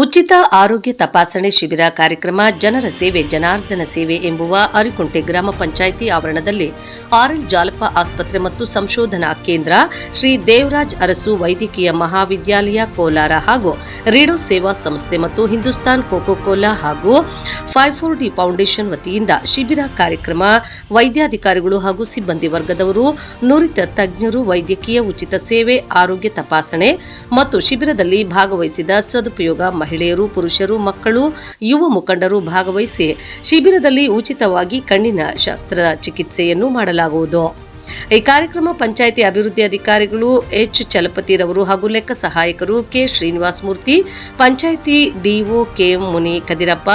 ಉಚಿತ ಆರೋಗ್ಯ ತಪಾಸಣೆ ಶಿಬಿರ ಕಾರ್ಯಕ್ರಮ ಜನರ ಸೇವೆ, ಜನಾರ್ದನ ಸೇವೆ ಎಂಬುವ ಅರಿಕುಂಟೆ ಗ್ರಾಮ ಪಂಚಾಯಿತಿ ಆವರಣದಲ್ಲಿ ಆರ್ಎಲ್ ಜಾಲಪ್ಪ ಆಸ್ಪತ್ರೆ ಮತ್ತು ಸಂಶೋಧನಾ ಕೇಂದ್ರ, ಶ್ರೀ ದೇವರಾಜ್ ಅರಸು ವೈದ್ಯಕೀಯ ಮಹಾವಿದ್ಯಾಲಯ ಕೋಲಾರ ಹಾಗೂ ರೇಡೋ ಸೇವಾ ಸಂಸ್ಥೆ ಮತ್ತು ಹಿಂದೂಸ್ತಾನ್ ಕೋಕೋ ಕೋಲಾ ಹಾಗೂ ಫೈವ್ ಫೋರ್ ಡಿ ಫೌಂಡೇಶನ್ ವತಿಯಿಂದ ಶಿಬಿರ ಕಾರ್ಯಕ್ರಮ ವೈದ್ಯಾಧಿಕಾರಿಗಳು ಹಾಗೂ ಸಿಬ್ಬಂದಿ ವರ್ಗದವರು, ನುರಿತ ತಜ್ಞರು, ವೈದ್ಯಕೀಯ ಉಚಿತ ಸೇವೆ, ಆರೋಗ್ಯ ತಪಾಸಣೆ ಮತ್ತು ಶಿಬಿರದಲ್ಲಿ ಭಾಗವಹಿಸಿದ ಸದುಪಯೋಗ ಮಹಿಳೆಯರು, ಪುರುಷರು, ಮಕ್ಕಳು, ಯುವ ಮುಖಂಡರು ಭಾಗವಹಿಸಿ ಶಿಬಿರದಲ್ಲಿ ಉಚಿತವಾಗಿ ಕಣ್ಣಿನ ಶಸ್ತ್ರ ಚಿಕಿತ್ಸೆಯನ್ನು ಮಾಡಲಾಗುವುದು. ಈ ಕಾರ್ಯಕ್ರಮ ಪಂಚಾಯಿತಿ ಅಭಿವೃದ್ಧಿ ಅಧಿಕಾರಿಗಳು ಎಚ್ ಚಲಪತಿರವರು ಹಾಗೂ ಲೆಕ್ಕ ಸಹಾಯಕರು K Srinivasa Murthy, panchayat DO K Muni Kadirappa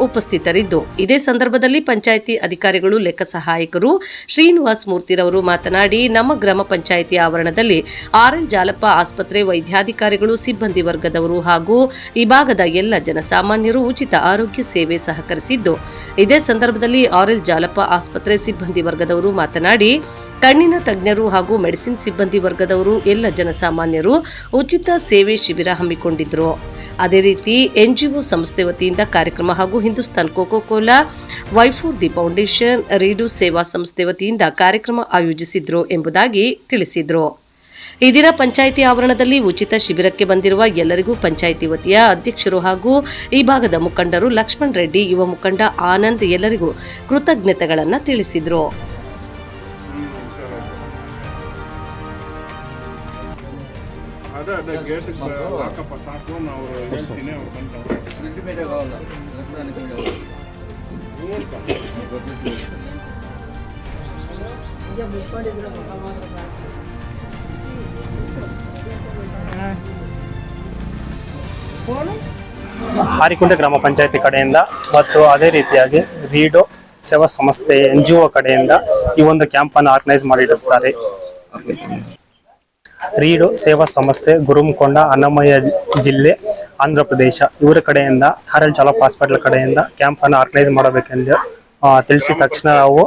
ಉಪಸ್ಥಿತರಿದ್ದು. ಇದೇ ಸಂದರ್ಭದಲ್ಲಿ ಪಂಚಾಯಿತಿ ಅಧಿಕಾರಿಗಳು, ಲೆಕ್ಕ ಸಹಾಯಕರು, ಶ್ರೀನಿವಾಸ್ ಮೂರ್ತಿರವರು ಮಾತನಾಡಿ, ನಮ್ಮ ಗ್ರಾಮ ಪಂಚಾಯಿತಿ ಆವರಣದಲ್ಲಿ ಆರ್ಎಲ್ ಜಾಲಪ್ಪ ಆಸ್ಪತ್ರೆ ವೈದ್ಯಾಧಿಕಾರಿಗಳು, ಸಿಬ್ಬಂದಿ ವರ್ಗದವರು ಹಾಗೂ ಈ ಭಾಗದ ಎಲ್ಲ ಜನಸಾಮಾನ್ಯರು ಉಚಿತ ಆರೋಗ್ಯ ಸೇವೆ ಸಹಕರಿಸಿದ್ದು. ಇದೇ ಸಂದರ್ಭದಲ್ಲಿ ಆರ್ಎಲ್ ಜಾಲಪ್ಪ ಆಸ್ಪತ್ರೆ ಸಿಬ್ಬಂದಿ ವರ್ಗದವರು ಮಾತನಾಡಿ ಕಣ್ಣಿನ ತಜ್ಞರು ಹಾಗೂ ಮೆಡಿಸಿನ್ ಸಿಬ್ಬಂದಿ ವರ್ಗದವರು ಎಲ್ಲ ಜನಸಾಮಾನ್ಯರು ಉಚಿತ ಸೇವೆ ಶಿಬಿರ ಹಮ್ಮಿಕೊಂಡಿದ್ರು. ಅದೇ ರೀತಿ ಎನ್ಜಿಒ ಸಂಸ್ಥೆ ವತಿಯಿಂದ ಕಾರ್ಯಕ್ರಮ ಹಾಗೂ Hindustan Coca Cola Y four D foundation reed ಸೇವಾ ಸಂಸ್ಥೆ ವತಿಯಿಂದ ಕಾರ್ಯಕ್ರಮ ಆಯೋಜಿಸಿದ್ರು ಎಂಬುದಾಗಿ ತಿಳಿಸಿದ್ರು. ಈ ದಿನ ಪಂಚಾಯಿತಿ ಆವರಣದಲ್ಲಿ ಉಚಿತ ಶಿಬಿರಕ್ಕೆ ಬಂದಿರುವ ಎಲ್ಲರಿಗೂ ಪಂಚಾಯಿತಿ ವತಿಯ ಅಧ್ಯಕ್ಷರು ಹಾಗೂ ಈ ಭಾಗದ ಮುಖಂಡರು ಲಕ್ಷ್ಮಣ್ ರೆಡ್ಡಿ, ಯುವ ಮುಖಂಡ ಆನಂದ್ ಎಲ್ಲರಿಗೂ ಕೃತಜ್ಞತೆಗಳನ್ನು ತಿಳಿಸಿದ್ರು. ಅದೇ ಅದೇ ಗೇಟ್ ಹಾಕಪ್ಪ ಸಾಕು ನಾವು ಹೇಳ್ತೀನಿ ಅವ್ರು ಬಂದು ಹಾರಿಕುಂಟೆ ಗ್ರಾಮ ಪಂಚಾಯತಿ ಕಡೆಯಿಂದ ಮತ್ತು ಅದೇ ರೀತಿಯಾಗಿ ರೀಡೋ ಸೇವಾ ಸಂಸ್ಥೆ ಎನ್ ಜಿ ಒ ಕಡೆಯಿಂದ ಈ ಒಂದು ಕ್ಯಾಂಪ್ ಅನ್ನು ಆರ್ಗನೈಸ್ ಮಾಡಿರುತ್ತಾರೆ ರೀಡೋ ಸೇವಾ ಸಂಸ್ಥೆ ಗುರುಮಕೊಂಡ ಅನ್ನಮಯ್ಯ ಜಿಲ್ಲೆ, ಆಂಧ್ರ ಪ್ರದೇಶ. ಇವರ ಕಡೆಯಿಂದ ಹಾರಲ್ ಚಾಲಪ್ ಹಾಸ್ಪಿಟಲ್ ಕಡೆಯಿಂದ ಕ್ಯಾಂಪ್ ಅನ್ನು ಆರ್ಗನೈಸ್ ಮಾಡಬೇಕೆಂದು ತಿಳಿಸಿದ ತಕ್ಷಣ ನಾವು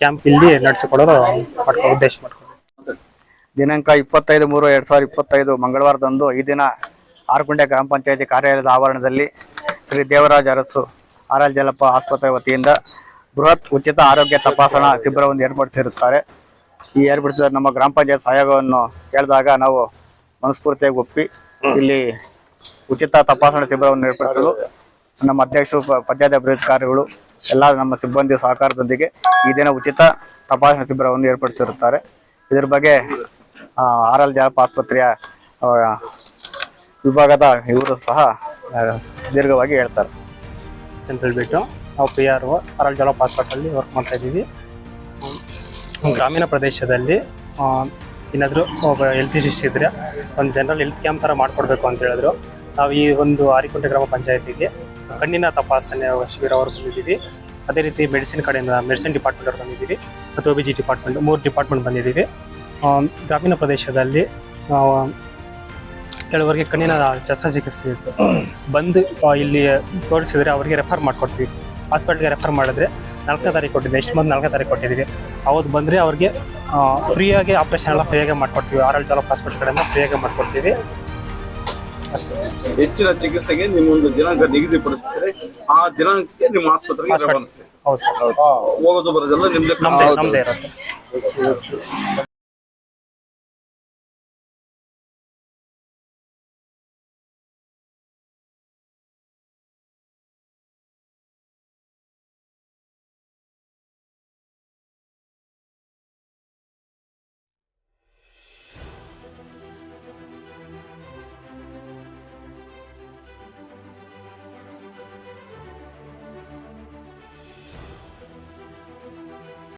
ಕ್ಯಾಂಪ್ ಇಲ್ಲಿ ನಡೆಸಿಕೊಡಲು ಮಾಡ್ಕೊ ಉದ್ದೇಶ ಮಾಡ್ಕೊಂಡು ದಿನಾಂಕ ಇಪ್ಪತ್ತೈದು ಮೂರು ಎರಡು ಸಾವಿರದ ಇಪ್ಪತ್ತೈದು ಮಂಗಳವಾರದಂದು ಈ ದಿನ ಆರ್ಕುಂಟೆ ಗ್ರಾಮ ಪಂಚಾಯತಿ ಕಾರ್ಯಾಲಯದ ಆವರಣದಲ್ಲಿ ಶ್ರೀ ದೇವರಾಜ ಅರಸು ಆರ್ ಎಲ್ ಜಲಪ್ಪ ಆಸ್ಪತ್ರೆ ವತಿಯಿಂದ ಬೃಹತ್ ಉಚಿತ ಆರೋಗ್ಯ ತಪಾಸಣಾ ಶಿಬಿರವನ್ನು ಏರ್ಪಡಿಸಿರುತ್ತಾರೆ. ಈ ಏರ್ಪಡಿಸಿದ ನಮ್ಮ ಗ್ರಾಮ ಪಂಚಾಯತ್ ಸಹಯೋಗವನ್ನು ಕೇಳಿದಾಗ ನಾವು ಮನಸ್ಫೂರ್ತಿಯಾಗಿ ಒಪ್ಪಿ ಇಲ್ಲಿ ಉಚಿತ ತಪಾಸಣಾ ಶಿಬಿರವನ್ನು ಏರ್ಪಡಿಸಲು ನಮ್ಮ ಅಧ್ಯಕ್ಷರು ಪಂಚಾಯತ್ ಅಭಿವೃದ್ಧಿ ಕಾರ್ಯಗಳು, ಎಲ್ಲ ನಮ್ಮ ಸಿಬ್ಬಂದಿ ಸಹಕಾರದೊಂದಿಗೆ ಈ ದಿನ ಉಚಿತ ತಪಾಸಣಾ ಶಿಬಿರವನ್ನು ಏರ್ಪಡಿಸಿರುತ್ತಾರೆ. ಇದರ ಬಗ್ಗೆ ಆರ್ ಎಲ್ ಜಾಪ ಆಸ್ಪತ್ರೆಯ ವಿಭಾಗದ ಇವರು ಸಹ ದೀರ್ಘವಾಗಿ ಹೇಳ್ತಾರೆ. ಅಂತ ಹೇಳ್ಬಿಟ್ಟು ನಾವು P R R L Jalappa hospital work ಮಾಡ್ತಾ ಇದ್ದೀವಿ. ಗ್ರಾಮೀಣ ಪ್ರದೇಶದಲ್ಲಿ ಏನಾದರೂ ಒಬ್ಬ ಹೆಲ್ತ್ ಇಶ್ಯೂಸ್ ಇದ್ದರೆ ಒಂದು ಜನರಲ್ ಹೆಲ್ತ್ ಕ್ಯಾಂಪ್ ಥರ ಮಾಡಿಕೊಡ್ಬೇಕು ಅಂತ ಹೇಳಿದ್ರು. ನಾವು ಈ ಒಂದು ಆರಿಕುಂಟೆ ಗ್ರಾಮ ಪಂಚಾಯತಿಗೆ ಕಣ್ಣಿನ ತಪಾಸಣೆ ಶಿಬಿರ ಅವರು ಬಂದಿದ್ದೀವಿ. ಅದೇ ರೀತಿ ಮೆಡಿಸಿನ್ ಕಡೆಯಿಂದ ಮೆಡಿಸಿನ್ ಡಿಪಾರ್ಟ್ಮೆಂಟ್ ಅವರು ಬಂದಿದ್ದೀವಿ. ಮತ್ತು ಒ ಬಿ ಜಿ ಡಿಪಾರ್ಟ್ಮೆಂಟ್ ಮೂರು ಡಿಪಾರ್ಟ್ಮೆಂಟ್ ಬಂದಿದ್ದೀವಿ. ಗ್ರಾಮೀಣ ಪ್ರದೇಶದಲ್ಲಿ ಕೆಲವರಿಗೆ ಕಣ್ಣಿನ ಶಸ್ತ್ರಚಿಕಿತ್ಸೆ ಇತ್ತು. ಬಂದು ಇಲ್ಲಿ ತೋರಿಸಿದ್ರೆ ಅವರಿಗೆ ರೆಫರ್ ಮಾಡ್ಕೊಡ್ತೀವಿ. ಹಾಸ್ಪಿಟ್ಲ್ಗೆ ರೆಫರ್ ಮಾಡಿದ್ರೆ ನಾಲ್ಕನೇ ತಾರೀಕು ಕೊಟ್ಟಿದ್ದೆ ಎಷ್ಟು ಮಂತ್ ನಾಲ್ಕನೇ ತಾರೀಕು ಕೊಟ್ಟಿದ್ದೀವಿ. ಅವತ್ತು ಬಂದರೆ ಅವ್ರಿಗೆ ಫ್ರೀಯಾಗಿ ಆಪ್ರೇಷನ್ ಎಲ್ಲ ಫ್ರೀಯಾಗಿ ಮಾಡಿಕೊಡ್ತೀವಿ. ಆರ್ ಎಲ್ ತಾಲೂಕು ಹಾಸ್ಪಿಟಲ್ ಕಡೆಯಿಂದ ಫ್ರೀಯಾಗಿ ಮಾಡಿಕೊಡ್ತೀವಿ. ಅಷ್ಟೇ. ಹೆಚ್ಚಿನ ಚಿಕಿತ್ಸೆಗೆ ನಿಮ್ಮೊಂದು ದಿನಾಂಕ ನಿಗದಿಪಡಿಸಿದ್ರೆ ಆ ದಿನಾಂಕಕ್ಕೆ ನಿಮ್ಮ ಆಸ್ಪತ್ರೆಗೆ ರವಾನಿಸ್ತೀವಿ ಹೌದು ಸರ್. ಹೋಗೋದು ಬರೋದೆಲ್ಲ ನಿಮ್ದೇ ನಮ್ದೇ ನಮ್ದೇ ಇರುತ್ತೆ.